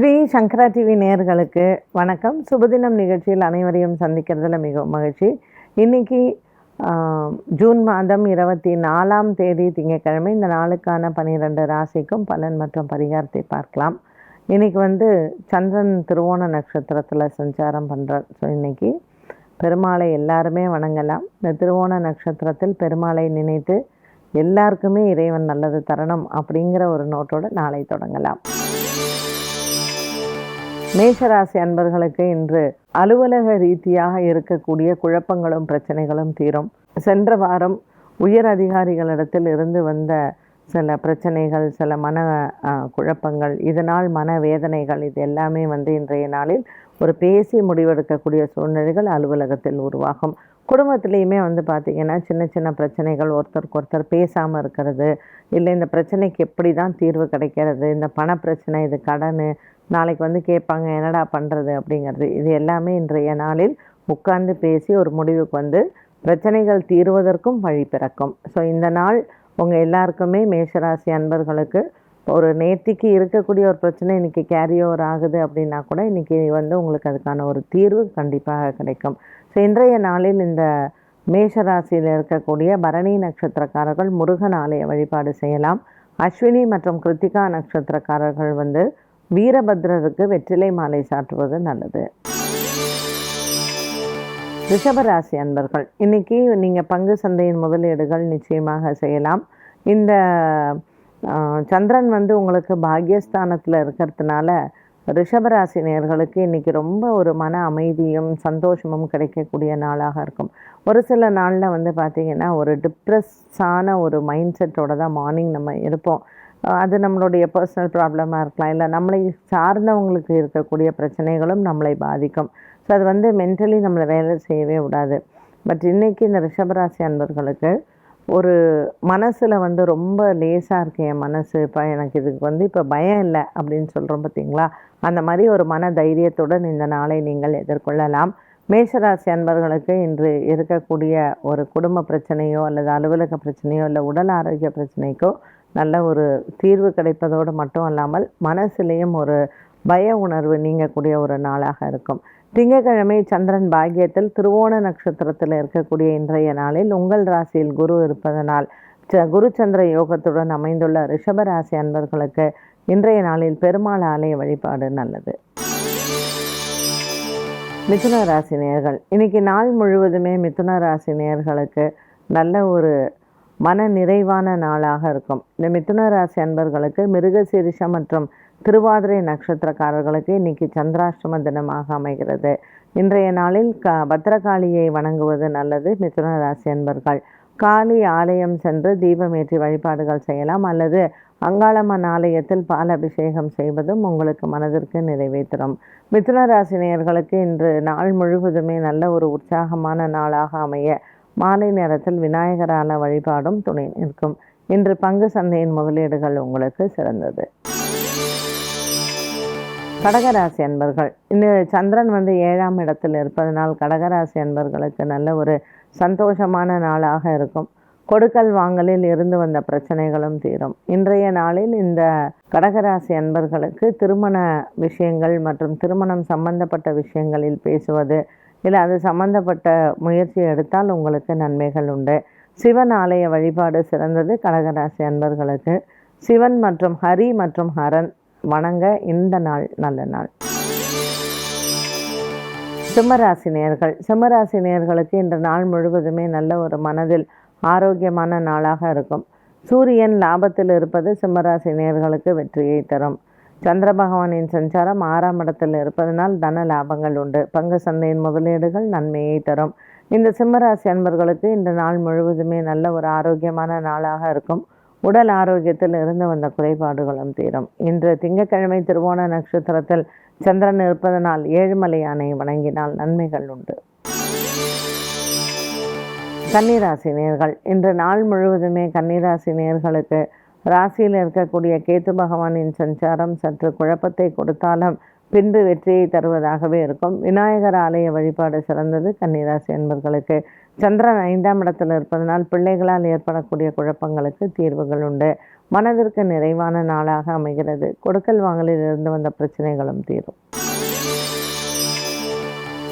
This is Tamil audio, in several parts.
ஸ்ரீ சங்கரா டிவி நேர்களுக்கு வணக்கம். சுபதினம் நிகழ்ச்சியில் அனைவரையும் சந்திக்கிறதுல மிகவும் மகிழ்ச்சி. இன்னைக்கு ஜூன் மாதம் இருபத்தி நாலாம் தேதி திங்கட்கிழமை இந்த நாளுக்கான பன்னிரெண்டு ராசிக்கும் பலன் மற்றும் பரிகாரத்தை பார்க்கலாம். இன்றைக்கி வந்து சந்திரன் திருவோண நட்சத்திரத்தில் சஞ்சாரம் பண்ணுறார் ஸோ இன்னைக்கு பெருமாளை எல்லாருமே வணங்கலாம். இந்த திருவோண நட்சத்திரத்தில் பெருமாளை நினைத்து எல்லாருக்குமே இறைவன் நல்லது தரணும் அப்படிங்கிற ஒரு நோட்டோட நாளை தொடங்கலாம். மேஷராசி அன்பர்களுக்கு இன்று அலுவலக ரீதியாக இருக்கக்கூடிய குழப்பங்களும் பிரச்சனைகளும் தீரும். சென்ற வாரம் உயர் அதிகாரிகளிடத்தில் இருந்து வந்த சில பிரச்சனைகள் சில மன குழப்பங்கள் இதனால் மன வேதனைகள் இது எல்லாமே வந்து இன்றைய நாளில் ஒரு பேசி முடிவெடுக்கக்கூடிய சூழ்நிலைகள் அலுவலகத்தில் உருவாகும். குடும்பத்திலையுமே வந்து பார்த்திங்கன்னா சின்ன சின்ன பிரச்சனைகள் ஒருத்தருக்கு ஒருத்தர் பேசாமல் இருக்கிறது இல்லை இந்த பிரச்சனைக்கு எப்படி தான் தீர்வு கிடைக்கிறது இந்த பண பிரச்சனை இது கடன் நாளைக்கு வந்து கேட்பாங்க என்னடா பண்ணுறது அப்படிங்கிறது. இது எல்லாமே இன்றைய நாளில் உட்கார்ந்து பேசி ஒரு முடிவுக்கு வந்து பிரச்சனைகள் தீர்வதற்கும் வழி பிறக்கும். ஸோ இந்த நாள் உங்கள் எல்லாருக்குமே மேஷராசி அன்பர்களுக்கு ஒரு நேத்திக்கு இருக்கக்கூடிய ஒரு பிரச்சனை இன்றைக்கி கேரி ஓவர் ஆகுது அப்படின்னா கூட இன்றைக்கி வந்து உங்களுக்கு அதுக்கான ஒரு தீர்வு கண்டிப்பாக கிடைக்கும். ஸோ இன்றைய நாளில் இந்த மேஷராசியில் இருக்கக்கூடிய பரணி நட்சத்திரக்காரர்கள் முருகன் ஆலய வழிபாடு செய்யலாம். அஸ்வினி மற்றும் கிருத்திகா நட்சத்திரக்காரர்கள் வந்து வீரபத்ரருக்கு வெற்றிலை மாலை சாற்றுவது நல்லது. ரிஷபராசி அன்பர்கள் இன்னைக்கு நீங்கள் பங்கு சந்தையின் முதலீடுகள் நிச்சயமாக செய்யலாம். இந்த சந்திரன் வந்து உங்களுக்கு பாக்யஸ்தானத்தில் இருக்கிறதுனால ரிஷபராசி நேர்களுக்கு இன்னைக்கு ரொம்ப ஒரு மன அமைதியும் சந்தோஷமும் கிடைக்கக்கூடிய நாளாக இருக்கும். ஒரு சில நாளில் வந்து பார்த்திங்கன்னா ஒரு டிப்ரெஸ்ஸான ஒரு மைண்ட் செட்டோட தான் மார்னிங் நம்ம இருப்போம். அது நம்மளுடைய பர்சனல் ப்ராப்ளமாக இருக்கலாம். இல்லை நம்மளை சார்ந்தவங்களுக்கு இருக்கக்கூடிய பிரச்சனைகளும் நம்மளை பாதிக்கும். ஸோ அது வந்து மென்டலி நம்மளை வேலை செய்யவே விடாது. பட் இன்னைக்கு இந்த ரிஷபராசி அன்பர்களுக்கு ஒரு மனசில் வந்து ரொம்ப லேசாக இருக்கு என் மனசு. இப்போ எனக்கு இதுக்கு வந்து இப்போ பயம் இல்லை அப்படின்னு சொல்கிறோம் பார்த்தீங்களா அந்த மாதிரி ஒரு மன தைரியத்துடன் இந்த நாளை நீங்கள் எதிர்கொள்ளலாம். மேஷராசி அன்பர்களுக்கு இன்று இருக்கக்கூடிய ஒரு குடும்ப பிரச்சனையோ அல்லது அலுவலக பிரச்சனையோ இல்லை உடல் ஆரோக்கிய பிரச்சனைக்கோ நல்ல ஒரு தீர்வு கிடைப்பதோடு மட்டும் அல்லாமல் மனசுலேயும் ஒரு பய உணர்வு நீங்கக்கூடிய ஒரு நாளாக இருக்கும். திங்கட்கிழமை சந்திரன் பாக்கியத்தில் திருவோண நட்சத்திரத்தில் இருக்கக்கூடிய இன்றைய நாளில் உங்கள் ராசியில் குரு இருப்பதனால் ச- குரு சந்திர யோகத்துடன் அமைந்துள்ள ரிஷப ராசி அன்பர்களுக்கு இன்றைய நாளில் பெருமாள் ஆலய வழிபாடு நல்லது. மிதுன ராசி நேர்கள். இன்னைக்கு நாள் முழுவதுமே மிதுன ராசி நேர்களுக்கு நல்ல ஒரு மன நிறைவான நாளாக இருக்கும். இந்த மிதுன ராசி அன்பர்களுக்கு மிருகசீரிஷம் மற்றும் திருவாதிரை நட்சத்திரக்காரர்களுக்கு இன்னைக்கு சந்திராஷ்டம தினமாக அமைகிறது. இன்றைய நாளில் க பத்திரகாளியை வணங்குவது நல்லது மிதுன ராசி அன்பர்கள். காளி ஆலயம் சென்று தீபமேற்றி வழிபாடுகள் செய்யலாம் அல்லது அங்காளம்மன் ஆலயத்தில் பால் அபிஷேகம் செய்வதும் உங்களுக்கு மனதிற்கு நிறைவை தரும். மிதுன ராசினியர்களுக்கு இன்று நாள் முழுவதுமே நல்ல ஒரு உற்சாகமான நாளாக அமைய மாலை நேரத்தில் விநாயகரால வழிபாடும் துணை நிற்கும். இன்று பங்கு சந்தையின் முதலீடுகள் உங்களுக்கு சிறந்தது. கடகராசி அன்பர்கள் இந்த சந்திரன் வந்து ஏழாம் இடத்தில் இருப்பதனால் கடகராசி அன்பர்களுக்கு நல்ல ஒரு சந்தோஷமான நாளாக இருக்கும். கொடுக்கல் வாங்கலில் இருந்து வந்த பிரச்சனைகளும் தீரும். இன்றைய நாளில் இந்த கடகராசி அன்பர்களுக்கு திருமண விஷயங்கள் மற்றும் திருமணம் சம்பந்தப்பட்ட விஷயங்களில் பேசுவது இல்லை அது சம்பந்தப்பட்ட முயற்சி எடுத்தால் உங்களுக்கு நன்மைகள் உண்டு. சிவன் ஆலய வழிபாடு சிறந்தது. கடகராசி அன்பர்களுக்கு சிவன் மற்றும் ஹரி மற்றும் ஹரன் வணங்க இந்த நாள் நல்ல நாள். சிம்மராசி நேர்கள் சிம்மராசி நேர்களுக்கு இன்று நாள் முழுவதுமே நல்ல ஒரு மனதில் ஆரோக்கியமான நாளாக இருக்கும். சூரியன் லாபத்தில் இருப்பது சிம்மராசி நேர்களுக்கு வெற்றியை தரும். சந்திர பகவானின் சஞ்சாரம் ஆறாம் இடத்தில் இருப்பதனால் தன லாபங்கள் உண்டு. பங்கு சந்தையின் முதலீடுகள் நன்மையை தரும். இந்த சிம்மராசி அன்பர்களுக்கு இந்த நாள் முழுவதுமே நல்ல ஒரு ஆரோக்கியமான நாளாக இருக்கும். உடல் ஆரோக்கியத்தில் இருந்து வந்த குறைபாடுகளும் தீரும். இன்று திங்கட்கிழமை திருவோண நட்சத்திரத்தில் சந்திரன் இருப்பதனால் ஏழுமலை யானை வணங்கினால் நன்மைகள் உண்டு. கன்னிராசி நேர்கள். இன்று நாள் முழுவதுமே கன்னிராசி நேர்களுக்கு ராசியில் இருக்கக்கூடிய கேத்து பகவானின் சஞ்சாரம் சற்று குழப்பத்தை கொடுத்தாலும் பின்பு வெற்றியை தருவதாகவே இருக்கும். விநாயகர் ஆலய வழிபாடு சிறந்தது. கன்னிராசி என்பர்களுக்கு சந்திரன் ஐந்தாம் இடத்தில் இருப்பதனால் பிள்ளைகளால் ஏற்படக்கூடிய குழப்பங்களுக்கு தீர்வுகள் உண்டு. மனதிற்கு நிறைவான நாளாக அமைகிறது. கொடுக்கல் வாங்கலில் இருந்து வந்த பிரச்சனைகளும் தீரும்.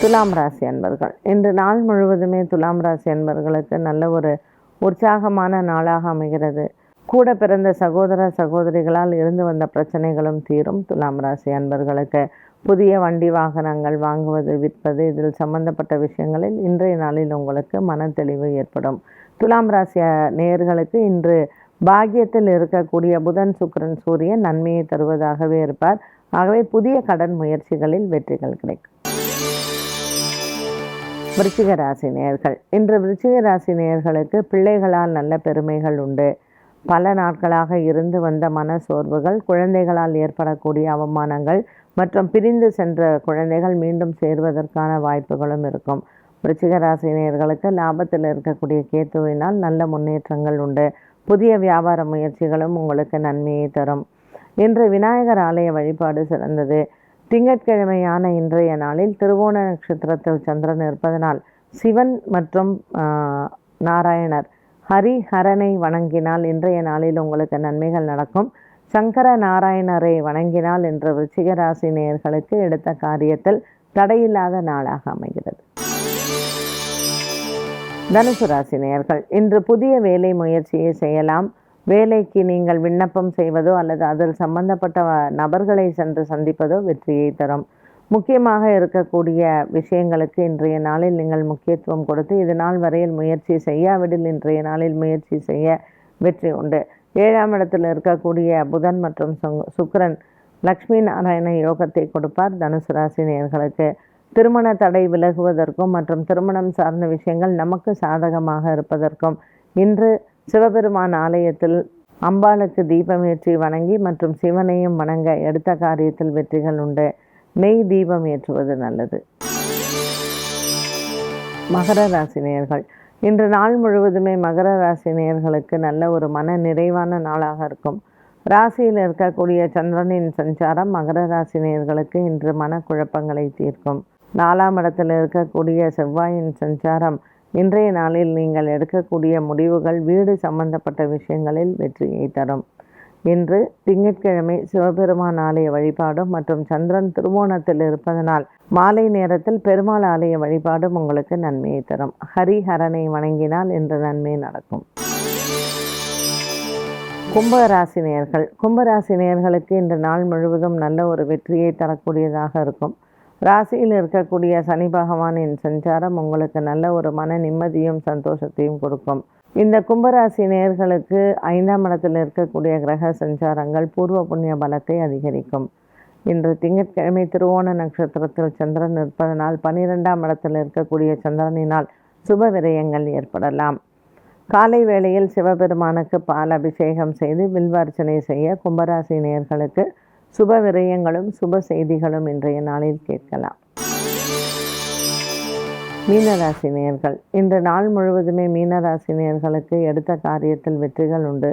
துலாம் ராசி அன்பர்கள் இன்று நாள் முழுவதுமே துலாம் ராசி அன்பர்களுக்கு நல்ல ஒரு உற்சாகமான நாளாக அமைகிறது. கூட பிறந்த சகோதர சகோதரிகளால் இருந்து வந்த பிரச்சனைகளும் தீரும். துலாம் ராசி அன்பர்களுக்கு புதிய வண்டி வாகனங்கள் வாங்குவது விற்பது இதில் சம்பந்தப்பட்ட விஷயங்களில் இன்றைய நாளில் உங்களுக்கு மன தெளிவு ஏற்படும். துலாம் ராசி நேயர்களுக்கு இன்று பாக்கியத்தில் இருக்கக்கூடிய புதன் சுக்கரன் சூரியன் நன்மையை தருவதாகவே இருப்பார். ஆகவே புதிய கடன் முயற்சிகளில் வெற்றிகள் கிடைக்கும். விருச்சிக ராசி நேயர்கள் இன்று விருச்சிக ராசி நேயர்களுக்கு பிள்ளைகளால் நல்ல பெருமைகள் உண்டு. பல நாட்களாக இருந்து வந்த மன சோர்வுகள் குழந்தைகளால் ஏற்படக்கூடிய அவமானங்கள் மற்றும் பிரிந்து சென்ற குழந்தைகள் மீண்டும் சேர்வதற்கான வாய்ப்புகளும் இருக்கும். விருச்சிக லாபத்தில் இருக்கக்கூடிய கேத்துவினால் நல்ல முன்னேற்றங்கள் உண்டு. புதிய வியாபார முயற்சிகளும் உங்களுக்கு நன்மையை தரும். இன்று விநாயகர் ஆலய வழிபாடு சிறந்தது. திங்கட்கிழமையான இன்றைய நாளில் திருவோண நட்சத்திரத்தில் சந்திரன் இருப்பதனால் சிவன் மற்றும் நாராயணர் ஹரி ஹரனை வணங்கினால் இன்றைய நாளில் உங்களுக்கு நன்மைகள் நடக்கும். சங்கர நாராயணரை வணங்கினால் இன்று விருச்சிக ராசி நேயர்களுக்கு எடுத்த காரியத்தில் தடையில்லாத நாளாக அமைகிறது. தனுசு ராசி நேயர்கள் இன்று புதிய வேலை முயற்சியை செய்யலாம். வேலைக்கு நீங்கள் விண்ணப்பம் செய்வதோ அல்லது அதில் சம்பந்தப்பட்ட நபர்களை சென்று சந்திப்பதோ வெற்றியை தரும். முக்கியமாக இருக்கக்கூடிய விஷயங்களுக்கு இன்றைய நாளில் நீங்கள் முக்கியத்துவம் கொடுத்து இது நாள் வரையில் முயற்சி செய்யாவிடில் இன்றைய நாளில் முயற்சி செய்ய வெற்றி உண்டு. ஏழாம் இடத்தில் இருக்கக்கூடிய புதன் மற்றும் சுக்கரன் லக்ஷ்மி நாராயண யோகத்தை கொடுப்பார். தனுசு ராசி நேர்களுக்கு திருமண தடை விலகுவதற்கும் மற்றும் திருமணம் சார்ந்த விஷயங்கள் நமக்கு சாதகமாக இருப்பதற்கும் இன்று சிவபெருமான் ஆலயத்தில் அம்பாளுக்கு தீபமேற்றி வணங்கி மற்றும் சிவனையும் வணங்க எடுத்த காரியத்தில் வெற்றிகள் உண்டு. நெய் தீபம் ஏற்றுவது நல்லது. மகர ராசி நேயர்கள் இன்று நாள் முழுவதுமே மகர ராசி நேயர்களுக்கு நல்ல ஒரு மன நிறைவான நாளாக இருக்கும். ராசியில் இருக்கக்கூடிய சந்திரனின் சஞ்சாரம் மகர ராசி நேயர்களுக்கு இன்று மனக்குழப்பங்களை தீர்க்கும். நாலாம் இடத்தில் இருக்கக்கூடிய செவ்வாயின் சஞ்சாரம் இன்றைய நாளில் நீங்கள் எடுக்கக்கூடிய முடிவுகள் வீடு சம்பந்தப்பட்ட விஷயங்களில் வெற்றியை தரும். இன்று திங்கட்கிழமை சிவபெருமான் ஆலய வழிபாடும் மற்றும் சந்திரன் திருவோணத்தில் இருப்பதனால் மாலை நேரத்தில் பெருமாள் ஆலய வழிபாடும் உங்களுக்கு நன்மையை தரும். ஹரிஹரனை வணங்கினால் இன்று நன்மை நடக்கும். கும்பராசி நேர்கள் கும்பராசி நேர்களுக்கு இன்று நாள் முழுவதும் நல்ல ஒரு வெற்றியை தரக்கூடியதாக இருக்கும். ராசியில் இருக்கக்கூடிய சனி பகவானின் சஞ்சாரம் உங்களுக்கு நல்ல ஒரு மன நிம்மதியும் சந்தோஷத்தையும் கொடுக்கும். இந்த கும்பராசி நேர்களுக்கு ஐந்தாம் இடத்தில் இருக்கக்கூடிய கிரக சஞ்சாரங்கள் பூர்வ புண்ணிய பலத்தை அதிகரிக்கும். இன்று திங்கட்கிழமை திருவோண நட்சத்திரத்தில் சந்திரன் இருப்பதனால் பனிரெண்டாம் இடத்தில் இருக்கக்கூடிய சந்திரனினால் சுப விரயங்கள் ஏற்படலாம். காலை வேளையில் சிவபெருமானுக்கு பால் அபிஷேகம் செய்து வில்வார்ச்சனை செய்ய கும்பராசி நேர்களுக்கு சுப விரயங்களும் சுப செய்திகளும் இன்றைய நாளில் கேட்கலாம். மீனராசி நேர்கள் இன்று நாள் முழுவதுமே மீனராசி நேர்களுக்கு எடுத்த காரியத்தில் வெற்றிகள் உண்டு.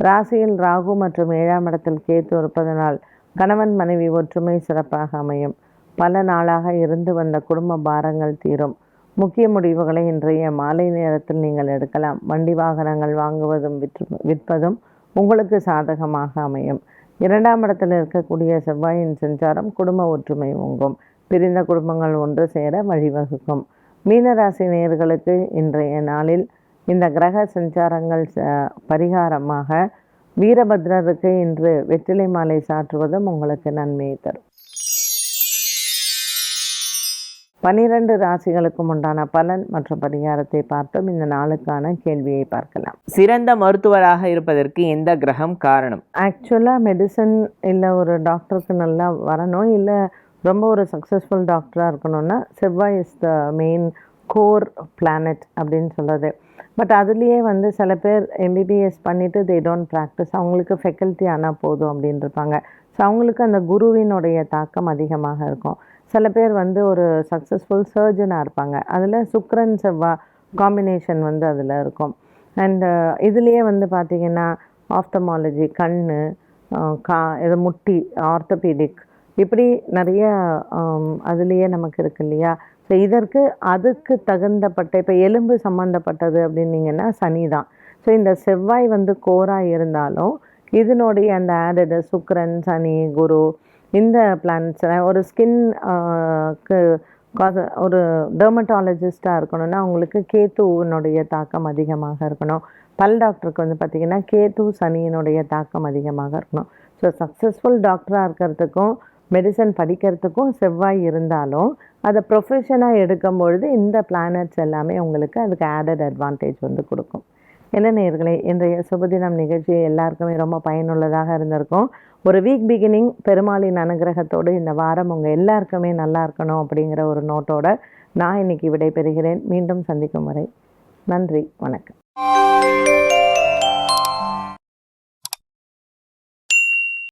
ராசியில் ராகு மற்றும் ஏழாம் இடத்தில் கேத்து இருப்பதனால் கணவன் மனைவி ஒற்றுமை சிறப்பாக அமையும். பல நாளாக இருந்து வந்த குடும்ப பாரங்கள் தீரும். முக்கிய முடிவுகளை இன்றைய மாலை நேரத்தில் நீங்கள் எடுக்கலாம். வண்டி வாகனங்கள் வாங்குவதும் விற்று விற்பதும் உங்களுக்கு சாதகமாக அமையும். இரண்டாம் இடத்தில் இருக்கக்கூடிய செவ்வாயின் சஞ்சாரம் குடும்ப ஒற்றுமை உங்கும் பிரிந்த குடும்பங்கள் ஒன்று சேர வழிவகுக்கும். மீனராசி நேர்களுக்கு இன்றைய நாளில் இந்த கிரக சஞ்சாரங்கள் பரிகாரமாக வீரபத்ரருக்கு இன்று வெற்றிலை மாலை சாற்றுவதும் உங்களுக்கு நன்மையை தரும். பனிரெண்டு ராசிகளுக்கும் உண்டான பலன் மற்றும் பரிகாரத்தை பார்த்தோம் இந்த நாளுக்கான கேள்வியை பார்க்கலாம். சிறந்த மருத்துவராக இருப்பதற்கு எந்த கிரகம் காரணம்? ஆக்சுவலாக மெடிசன் இல்லை ஒரு டாக்டருக்கு நல்லா வரணும் இல்லை ரொம்ப ஒரு சக்ஸஸ்ஃபுல் டாக்டராக இருக்கணும்னா செவ்வாய் is the main core planet அப்படின்னு சொல்கிறது பட் அதுலேயே வந்து சில பேர் எம்பிபிஎஸ் பண்ணிவிட்டு தே டோன்ட் ப்ராக்டிஸ் அவங்களுக்கு ஃபெக்கல்ட்டி ஆனால் போதும் அப்படின்னு இருப்பாங்க ஸோ அவங்களுக்கு அந்த குருவினுடைய தாக்கம் அதிகமாக இருக்கும். சில பேர் வந்து ஒரு சக்ஸஸ்ஃபுல் சர்ஜனாக இருப்பாங்க. அதில் சுக்ரன் செவ்வா காம்பினேஷன் வந்து அதில் இருக்கும். அண்டு uh, இதுலேயே வந்து பார்த்திங்கன்னா ஆஃப்தமாலஜி கண் uh, கா இது முட்டி ஆர்த்தோபீடிக் இப்படி நிறைய அதுலேயே நமக்கு இருக்கு இல்லையா? ஸோ இதற்கு அதுக்கு தகுந்தப்பட்ட இப்போ எலும்பு சம்மந்தப்பட்டது அப்படின்னீங்கன்னா சனி தான். ஸோ இந்த செவ்வாய் வந்து கோராக இருந்தாலும் இதனுடைய அந்த ஆடடு சுக்கரன் சனி குரு இந்த பிளான்ஸ் ஒரு ஸ்கின் ஒரு டெர்மட்டாலஜிஸ்ட்டாக இருக்கணும்னா அவங்களுக்கு கேத்துவினுடைய தாக்கம் அதிகமாக இருக்கணும். பல் டாக்டருக்கு வந்து பார்த்திங்கன்னா கேத்து சனியினுடைய தாக்கம் அதிகமாக இருக்கணும். ஸோ சக்ஸஸ்ஃபுல் டாக்டராக இருக்கிறதுக்கும் மெடிசன் படிக்கிறதுக்கும் செவ்வாய் இருந்தாலும் அதை ப்ரொஃபஷனாக எடுக்கும் பொழுது இந்த பிளானட்ஸ் எல்லாமே உங்களுக்கு அதுக்கு ஆடட் அட்வான்டேஜ் வந்து கொடுக்கும். என்ன நேர்களே இன்றைய சுபதினம் நிகழ்ச்சி எல்லாருக்குமே ரொம்ப பயனுள்ளதாக இருந்திருக்கும். ஒரு வீக் பிகினிங் பெருமாளின் அனுகிரகத்தோடு இந்த வாரம் உங்கள் எல்லாருக்குமே நல்லா இருக்கணும் அப்படிங்கிற ஒரு நோட்டோட நான் இன்னைக்கு விடைபெறுகிறேன். மீண்டும் சந்திக்கும் வரை நன்றி வணக்கம்.